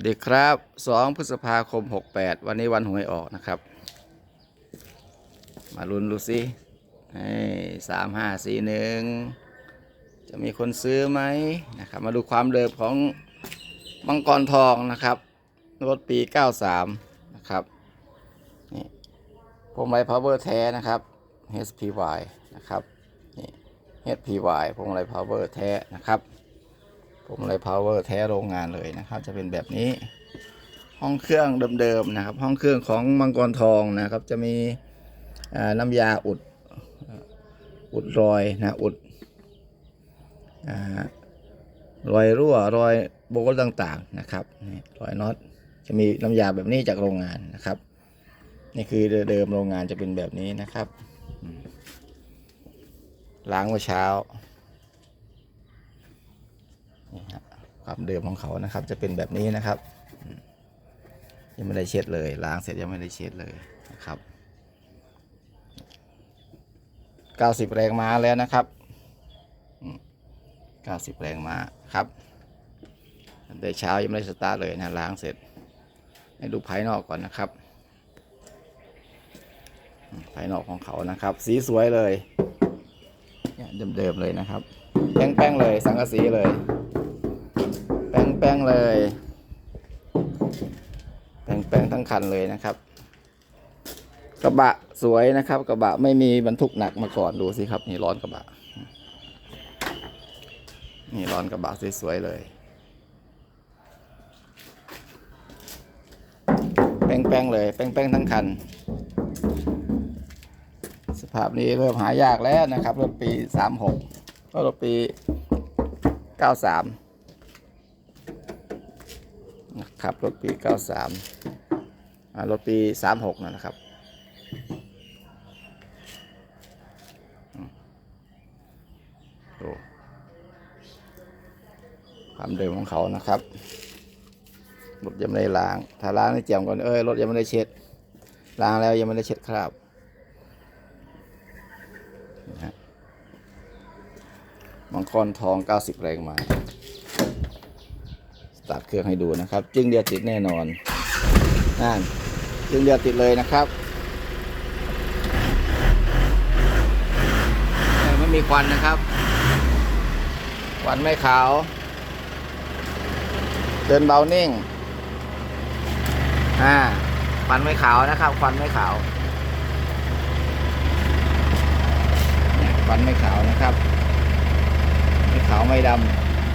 วัสดีครับ 2 พฤษภาคม 68 วันนี้วันหวยออกนะครับ มาลุ้นดูสิสามห้าสี่หนึ่งจะมีคนซื้อไหมนะครับ มาดูความเดิมของมังกรทองนะครับ รถปี 93 นะครับ นี่พวงมาลัย power แท้นะครับ HPY นะครับ นี่ HPY พวงมาลัย power แท้นะครับ ผมเลย power แท้โรงงานเลยนะครับ จะเป็นแบบนี้ ห้องเครื่องเดิมๆนะครับ ห้องเครื่องของมังกรทองนะครับ จะมีน้ำยาอุดอุดรอยนะอุดอรอยรั่วรอยโบลต์ต่างๆนะครับรอยน็อตจะมีน้ำยาแบบนี้จากโรงงานนะครับ นี่คือเดิมโรงงานจะเป็นแบบนี้นะครับล้างเมื่อเช้า นี่ฮะ ความเดิมของเขานะครับ จะเป็นแบบนี้นะครับ ยังไม่ได้เช็ดเลยล้างเสร็จยังไม่ได้เช็ดเลยนะครับ90 แรงม้าแล้วนะครับ 90 แรงม้าครับแต่เช้ายังไม่ได้สตาร์ทเลยนะล้างเสร็จ ให้ดูภายนอกก่อนนะครับ ภายนอกของเขานะครับ สีสวยเลยเดิมๆเลยนะครับ แป้งๆเลยสังกะสีเลย แป้งเลยแป้งแป้งทั้งคันเลยนะครับ กระบะสวยนะครับ กระบะไม่มีบรรทุกหนักมาก่อนดูสิครับ นี่ร้อนกระบะ นี่ร้อนกระบะสวยๆเลย แป้งแป้งๆเลยแป้งแป้งๆทั้งคันสภาพนี้เริ่มหายากแล้วนะครับรถปีสามหกรถปีเก้าสาม นะครับรถปี 93อ่ารถปี 36นะนะครับ ความเดิมของเขานะครับ รถยังไม่ได้ล้าง ถ้าล้างนี่เจียมก่อน เอ้ย รถยังไม่ได้เช็ด ล้างแล้วยังไม่ได้เช็ดคราบมังกรทอง 90 แรงมา ตาร์ทเครื่องให้ดูนะครับ จึงเดียวติดแน่นอนนั่นจึงเดียวติดเลยนะครับไม่มีควันนะครับควันไม่ขาว เดินเบานิ่งอ่าควันไม่ขาวนะครับควันไม่ขาวควันไม่ขาวนะครับ ไม่ขาวไม่ด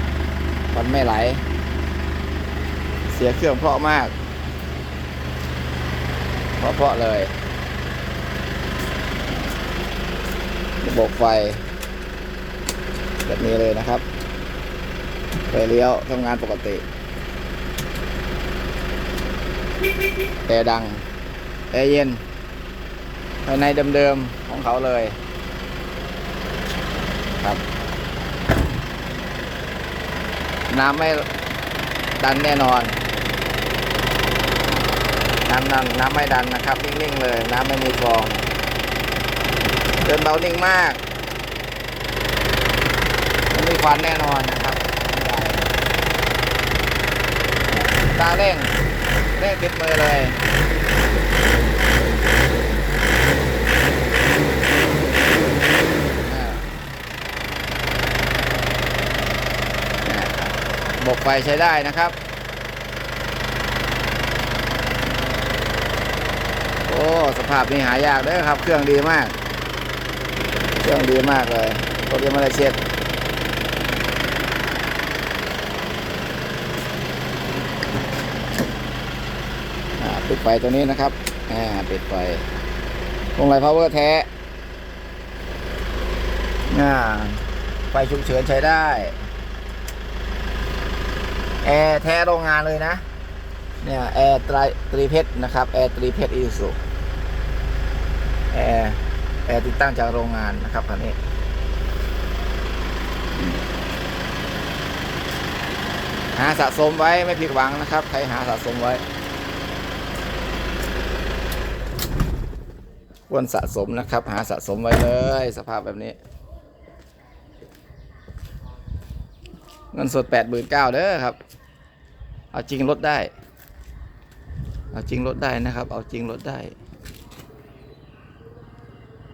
ำควันไม่ไหล สียเครื่องเพราะมาก เพราะเพราะเลย ระบบไฟ แบบนี้เลยนะครับไฟเลี้ยวทำงานปกติ แอร์ดัง แอร์เย็น ภายในเดิมๆของเขาเลยครับ น้ำไม่ดันแน่นอน น้ำน้ำน้ำไม่ดันนะครับ นิ่ง ๆ เลย น้ำไม่มีฟอง เดินเบานิ่งมากไม่มีควันแน่นอนนะครับตาเร่งเร่งติดมือเลยอ่านะครับบกไฟใช้ได้นะครับ โอ้ สภาพนี้หายากเด้อครับ เครื่องดีมาก เครื่องดีมากเลยรถยังไม่ได้เช็ดปิดไฟตัวนี้นะครับอ่าปิดไฟพวงไรพาวเวอร์แท้อ่าไฟฉุกเฉินใช้ได้แอร์แท้โรงงานเลยนะ เนี่ยแอร์ตรีตรีเพชรนะครับ แอร์ตรีเพชรอีสุ แอร์แอร์ติดตั้งจากโรงงานนะครับคันนี้หาสะสมไว้ไม่ผิดหวังนะครับ ใครหาสะสมไว้ควรสะสมนะครับ หาสะสมไว้เลย สภาพแบบนี้ เงินสดแปดหมื่นเก้าเด้อครับ เอาจริงลดได้ เอาจริงลดได้นะครับ เอาจริงลดได้